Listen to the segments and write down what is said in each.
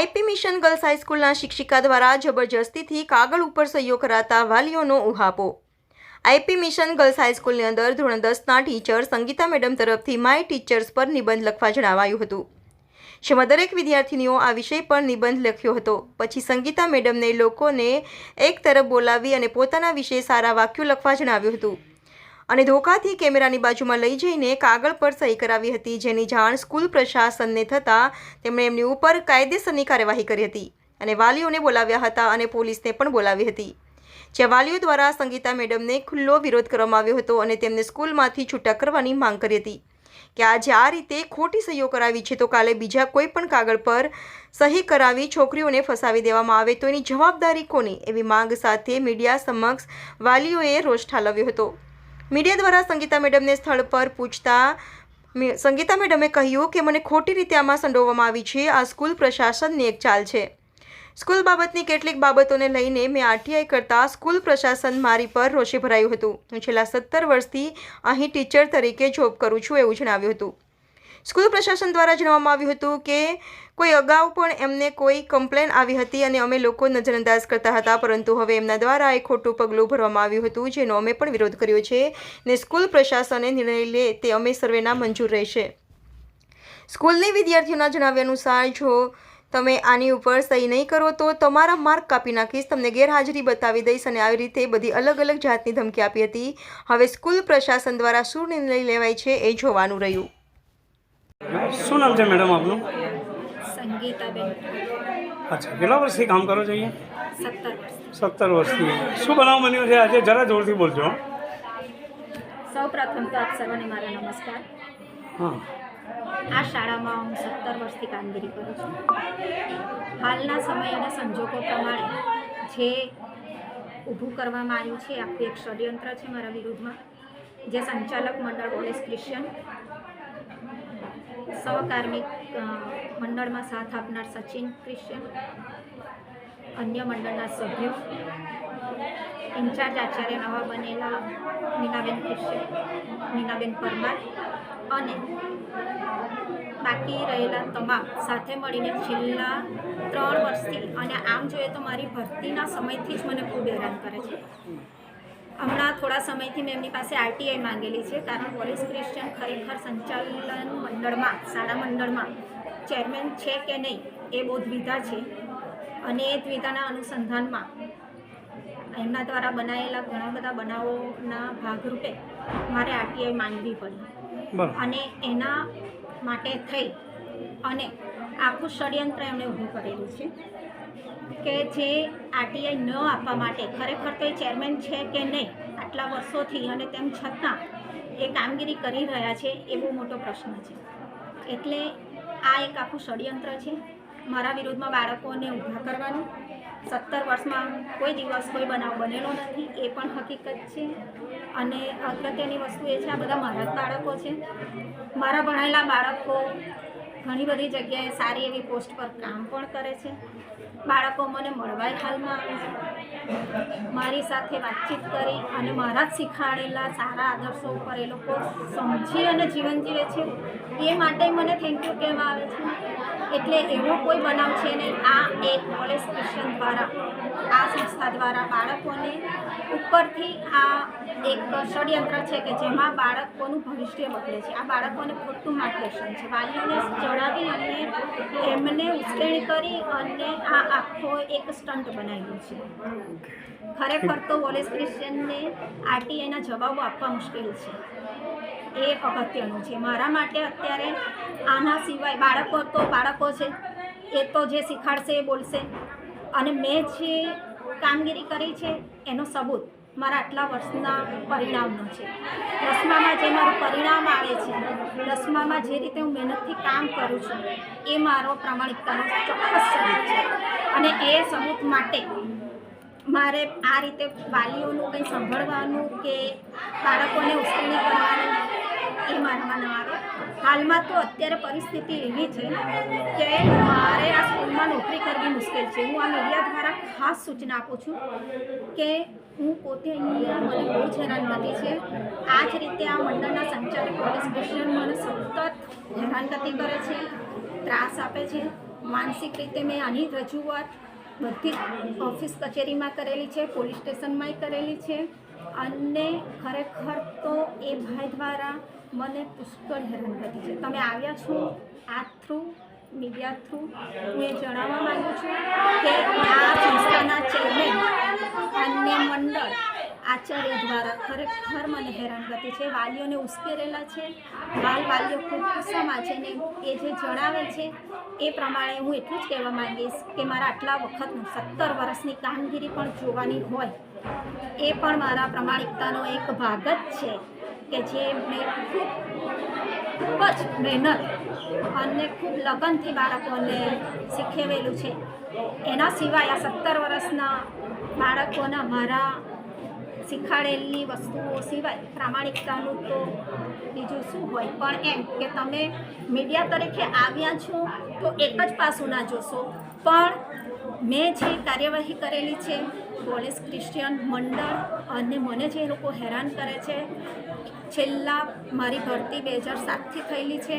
IP mission girls હાઈસ્કૂલના શિક્ષિકા દ્વારા જબરજસ્તીથી કાગળ ઉપર સહીઓ કરાતા વાલીઓનો ઉહાપો. આઈપી મિશન ગર્લ્સ હાઈસ્કૂલની અંદર ધોરણ દસના ટીચર સંગીતા મેડમ તરફથી માય ટીચર્સ પર નિબંધ લખવા જણાવાયું હતું. જેમાં દરેક વિદ્યાર્થીનીઓ આ વિષય પર નિબંધ લખ્યો હતો. પછી સંગીતા મેડમને લોકોને એક તરફ બોલાવી અને પોતાના વિશે સારા વાક્યો લખવા જણાવ્યું હતું. અને ધોકાથી કેમેરાની બાજુમાં લઈ જઈને કાગળ પર સહી કરાવી હતી, જેની જાણ સ્કૂલ પ્રશાસનને થતાં તેમણે એમની ઉપર કાયદેસરની કાર્યવાહી કરી હતી અને વાલીઓને બોલાવ્યા હતા અને પોલીસને પણ બોલાવી હતી. જ્યાં વાલીઓ દ્વારા સંગીતા મેડમને ખુલ્લો વિરોધ કરવામાં આવ્યો હતો અને તેમને સ્કૂલમાંથી છૂટા કરવાની માંગ કરી હતી કે આજે આ રીતે ખોટી સહીઓ કરાવી છે તો કાલે બીજા કોઈ પણ કાગળ પર સહી કરાવી છોકરીઓને ફસાવી દેવામાં આવે તો એની જવાબદારી કોની? એવી માંગ સાથે મીડિયા સમક્ષ વાલીઓએ રોષ ઠાલવ્યો હતો. મીડિયા દ્વારા સંગીતા મેડમને સ્થળ પર પૂછતા સંગીતા મેડમે કહ્યું કે મને ખોટી રીતે આમાં સંડોવવામાં આવી છે. આ સ્કૂલ પ્રશાસનની એક ચાલ છે. સ્કૂલ બાબતની કેટલીક બાબતોને લઈને મેં આરટીઆઈ કરતાં સ્કૂલ પ્રશાસન મારી પર રોષે ભરાયું હતું. હું છેલ્લા સત્તર વર્ષથી અહીં ટીચર તરીકે જોબ કરું છું એવું જણાવ્યું હતું. સ્કૂલ પ્રશાસન દ્વારા જણાવવામાં આવ્યું હતું કે કોઈ અગાઉ પણ એમને કોઈ કમ્પ્લેન આવી હતી અને અમે લોકો નજરઅંદાજ કરતા હતા, પરંતુ હવે એમના દ્વારા એક ખોટું પગલું ભરવામાં આવ્યું હતું, જેનો અમે પણ વિરોધ કર્યો છે ને સ્કૂલ પ્રશાસને નિર્ણય લે તે અમે સર્વેના મંજૂર રહેશે. સ્કૂલની વિદ્યાર્થીઓના જણાવ્યા અનુસાર, જો તમે આની ઉપર સહી નહીં કરો તો તમારા માર્ક કાપી નાખીશ, તમને ગેરહાજરી બતાવી દઈશ અને આવી રીતે બધી અલગ અલગ જાતની ધમકી આપી હતી. હવે સ્કૂલ પ્રશાસન દ્વારા શું નિર્ણય લેવાય છે એ જોવાનું રહ્યું. શું નામ છે મેડમ આપનું? સંગીતાબેન. અચ્છા કેટલા વર્ષથી કામ કરો છો અહીંયા? સત્તર વર્ષથી. શું બનાવ બન્યું છે આજે? જરા જોરથી બોલજો. સૌ પ્રથમ તો આપ સર્વને મારા નમસ્કાર. હા. આ શાળામાં હું સત્તર વર્ષથી કામગીરી કરું છું. હાલના સમય અને સંજોગો પ્રમાણે જે ઊભું કરવામાં આવ્યું છે આખું એક ષડયંત્ર છે મારા વિરુદ્ધમાં. જે સંચાલક મંડળ પોલીસ ક્રિશ્ચિયન સહકાર્મિક મંડળમાં સાથ આપનાર સચિન ક્રિશ્ચન, અન્ય મંડળના સભ્યો, ઇન્ચાર્જ આચાર્ય નવા બનેલા મીનાબેન ક્રિશ્ચન, મીનાબેન પરમાર અને બાકી રહેલા તમામ સાથે મળીને છેલ્લા ત્રણ વર્ષથી, અને આમ જોઈએ તો મારી ભરતીના સમયથી જ મને ખૂબ હેરાન કરે છે. હમણાં થોડા સમયથી મેં એમની પાસે આરટીઆઈ માંગેલી છે કારણ પોલીસ ક્રિશ્ચિયન ખરેખર સંચાલન મંડળમાં શાળા મંડળમાં ચેરમેન છે કે નહીં એ બહુ દ્વિધા છે. અને એ દ્વિધાના અનુસંધાનમાં એમના દ્વારા બનાવેલા ઘણા બધા બનાવોના ભાગરૂપે મારે આરટીઆઈ માંગવી પડી. અને એના માટે થઈ અને આખું ષડયંત્ર એમણે ઊભું કરેલું છે. કે જે આરટીઆઈ ન આપવા માટે ખરેખર તો એ ચેરમેન છે કે નહીં, આટલા વર્ષોથી અને તેમ છતાં એ કામગીરી કરી રહ્યા છે એ બહુ મોટો પ્રશ્ન છે. એટલે આ એક આખું ષડયંત્ર છે. મારા વિરુદ્ધમાં બાળકોને ઊભા કરવાનું, સત્તર વર્ષમાં કોઈ દિવસ કોઈ બનાવ બનેલો નથી, એ પણ હકીકત છે. અને અગત્યની વસ્તુ એ છે, આ બધા મારા બાળકો છે. મારા ભણેલા બાળકો ઘણી બધી જગ્યાએ સારી એવી પોસ્ટ પર કામ પણ કરે છે. બાળકો મને મળવાય હાલમાં આવે છે. મારી સાથે વાતચીત કરી અને મારા જ શીખાડેલા સારા આદર્શો ઉપર એ લોકો સમજી અને જીવન જીવે છે. એ માટે મને થેન્ક યુ કહેવા આવે છે. એટલે એવો કોઈ બનાવ છે નહીં. આ એક સ્ટેશન દ્વારા, આ સંસ્થા દ્વારા બાળકોને ઉપરથી આ એક ષડયંત્ર છે કે જેમાં બાળકોનું ભવિષ્ય બગડે છે. આ બાળકોને ખોટું માર્ગદર્શન છે. વાલીઓને જણાવી અને એમને ઉશ્કેરણી કરી અને આ આખો એક સ્ટન્ટ બનાવ્યું છે. ખરેખર તો વોલેસ ક્રિશ્ચિયનને આરટીઆઈના જવાબો આપવા મુશ્કેલ છે. એ અગત્યનું છે. મારા માટે અત્યારે આના સિવાય બાળકો તો બાળકો છે. એ તો જે શીખાડશે એ બોલશે. અને મેં જે કામગીરી કરી છે, એનો સબૂત મારા આટલા વર્ષના પરિણામનો છે. દસમામાં જે મારું પરિણામ આવે છે, દસમામાં જે રીતે હું મહેનતથી કામ કરું છું, એ મારો પ્રામાણિકતાનો ચોક્કસ સબૂત છે. અને એ સબૂત માટે મારે આ રીતે વાલીઓનું કંઈ સાંભળવાનું કે બાળકોને ઉશ્કેરણી કરવાનું એ મારામાં ન આવે હાલમાં તો અત્યારે પરિસ્થિતિ એવી છે કે મારે આ સ્કૂલમાં નોકરી કરવી મુશ્કેલ છે. હું આ મીડિયા દ્વારા ખાસ સૂચના આપું છું કે હું પોતે અહીંયા મને બહુ જ હેરાનગતિ છે. આ જ રીતે આ મંડળના સંચાલક પોલીસ સ્ટેશન મને સતત હેરાનગતિ કરે છે, ત્રાસ આપે છે. માનસિક રીતે મેં આની રજૂઆત બધી ઓફિસ કચેરીમાં કરેલી છે, પોલીસ સ્ટેશનમાંય કરેલી છે. અને ખરેખર તો એ ભાઈ દ્વારા મને પુષ્કળ હેરાનગતિ છે. તમે આવ્યા છો આ થ્રુ મીડિયા થ્રુ હું એ જણાવવા માગું છું કે આ સંસ્થાના ચેરમેન અને મંડળ આચાર્ય દ્વારા ખરેખર મને હેરાનગતિ છે. વાલીઓને ઉશ્કેરેલા છે. બાલ વાલીઓ ખૂબ ગુસ્સામાં છે ને એ જે જણાવે છે એ પ્રમાણે હું એટલું જ કહેવા માંગીશ કે મારા આટલા વખતનું સત્તર વર્ષની કામગીરી પણ જોવાની હોય એ પણ મારા પ્રમાણિકતાનો એક ભાગ જ છે કે જે મેં ખૂબ ખૂબ જ મહેનત અને ખૂબ લગનથી બાળકોને શીખવેલું છે. એના સિવાય આ સત્તર વર્ષના બાળકોના મારા શીખાડેલી વસ્તુઓ સિવાય પ્રામાણિકતાનું તો બીજું શું હોય? પણ એમ કે તમે મીડિયા તરીકે આવ્યા છો તો એક જ પાસું ના જોશો. પણ મેં જે કાર્યવાહી કરેલી છે પોલીસ ક્રિશ્ચિયન મંડળ અને મને જે લોકો હેરાન કરે છે, છેલ્લા મારી ભરતી બે હજાર સાતથી થયેલી છે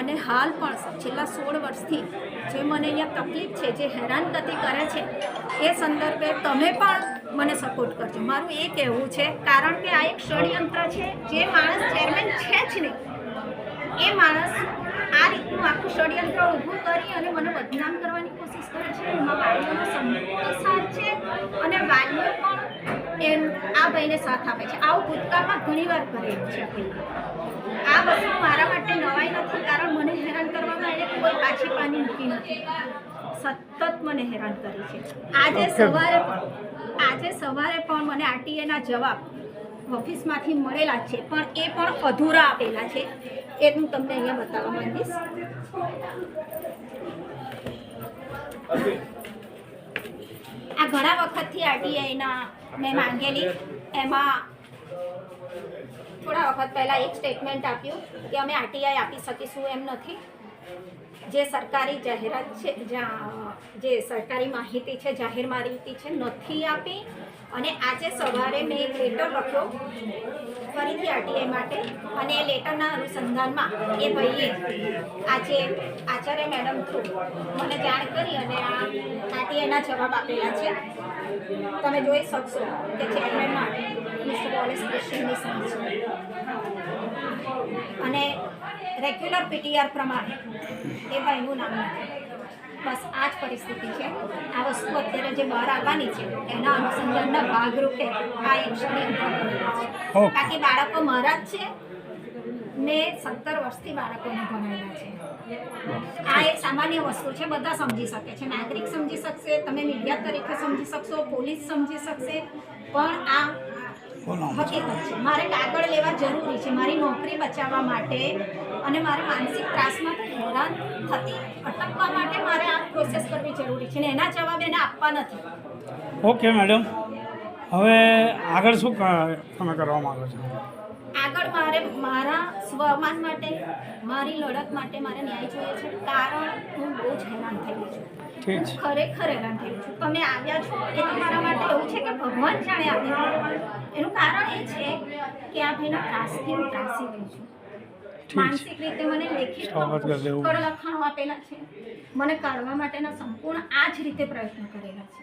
અને હાલ પણ છેલ્લા સોળ વર્ષથી જે મને અહીંયા તકલીફ છે, જે હેરાનગતિ કરે છે, એ સંદર્ભે તમે પણ મને સપોર્ટ કરજો. મારું એ કહેવું છે, કારણ કે આ એક ષડયંત્ર છે, જે માણસ ચેરમેન છે જ નહીં. એ માણસ આ રીતનું આખું ષડયંત્ર ઊભું કરી અને મને બદનામ કરવાની કરે છે એમાં વાલીઓનો સંપૂર્ણ સાથ છે અને વાલીઓ પણ એમ આ ભાઈને સાથ આપે છે આવું ભૂતકાળમાં ઘણીવાર કરેલું છે આ વસ્તુ મારા માટે નવાઈ નથી કારણ મને હેરાન કરવામાં એને કોઈ પાછી પાની મૂકી નથી સતત મને હેરાન કરી છે આજે સવારે આજે સવારે પણ મને આરટીએના જવાબ ઓફિસમાંથી મળેલા છે પણ એ પણ અધૂરા આપેલા છે. એ હું તમને અહીંયા બતાવવા માંગીશ. આ ઘણા વખતથી આરટીઆઈના મેં માંગેલી. એમાં થોડા વખત પહેલાં એક સ્ટેટમેન્ટ આપ્યું કે અમે આરટીઆઈ આપી શકીશું એમ નથી. જે સરકારી જાહેરાત છે જે સરકારી માહિતી છે, જાહેર માહિતી છે, નથી આપી. અને આજે સવારે મેં એક લેટર લખ્યો ફરીથી આરટીઆઈ માટે. અને એ લેટરના અનુસંધાનમાં એ ભાઈએ આજે આચાર્ય મેડમ થ્રુ મને જાણ કરી અને આ આરટીઆઈના જવાબ આપેલા છે. તમે જોઈ શકશો કે ચેરમેનમાં મિસ્ટર પોલિસ ક્રિશ્ચિયનની સાંજ છે. અને રેગ્યુલર પીટીઆર પ્રમાણે એ ભાઈનું નામ નથી. બસ આ જ પરિસ્થિતિ છે. આ વસ્તુ અત્યારે જે બહાર આવવાની છે એના અનુસંધાનના ભાગરૂપે આ એક છે. બાકી બાળકો મારા જ છે મેં સત્તર વર્ષથી બાળકોને ભણાવેલા છે. આ એક સામાન્ય વસ્તુ છે બધા સમજી શકે છે. નાગરિક સમજી શકશે તમે મીડિયા તરીકે સમજી શકશો પોલીસ સમજી શકશે પણ આ હકીકત છે? મારે કાગળ લેવા જરૂરી છે મારી નોકરી બચાવવા માટે અને મારે માનસિક ત્રાસમાં હેરાન થતી અટકવા માટે મારે આ પ્રોસેસ કરવી જરૂરી છે ને એના જવાબ એને આપવા નથી. ઓકે મેડમ હવે આગળ શું તમે કરવા માંગો છો? આગળ મારે મારા સ્વમાન માટે મારી લડત માટે મારે ન્યાય જોઈએ છે કારણ હું બહુ જ હેરાન થઈ ગઈ છું. ખરેખર હેરાન થઈ છું. તમે આવ્યા છો એ તમારા માટે એવું છે કે ભગવાન જાણે આવ્યા એનું કારણ એ છે કે આ ભાઈના ત્રાસથી હું ત્રાસી ગઈ છે. માનસિક રીતે મને લેખિત પુષ્કળ લખાણો આપેલા છે. મને કાઢવા માટેના સંપૂર્ણ આ જ રીતે પ્રયત્ન કરેલા છે.